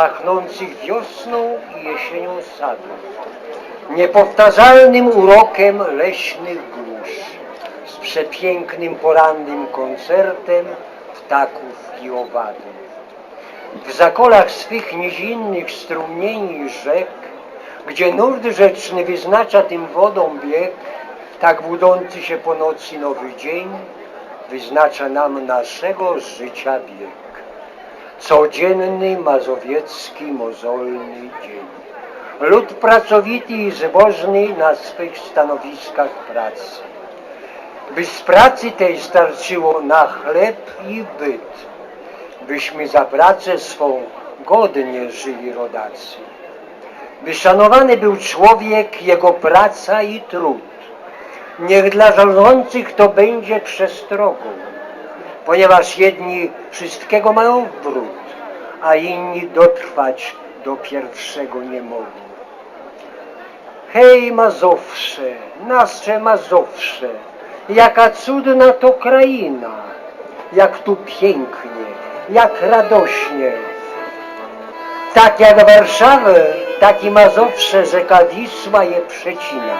pachnących wiosną i jesienią sadów, niepowtarzalnym urokiem leśnych głusz, z przepięknym porannym koncertem ptaków i owadów. W zakolach swych nizinnych strumieni rzek, gdzie nurt rzeczny wyznacza tym wodom bieg, tak budzący się po nocy nowy dzień wyznacza nam naszego życia bieg. Codzienny mazowiecki mozolny dzień. Lud pracowity i zbożny na swych stanowiskach pracy. By z pracy tej starczyło na chleb i byt, byśmy za pracę swą godnie żyli rodacy. By szanowany był człowiek, jego praca i trud. Niech dla rządzących to będzie przestrogą, ponieważ jedni wszystkiego mają w bród, a inni dotrwać do pierwszego nie mogą. Hej Mazowsze, nasze Mazowsze, jaka cudna to kraina, jak tu pięknie, jak radośnie. Tak jak Warszawę, tak i Mazowsze rzeka Wisła je przecina.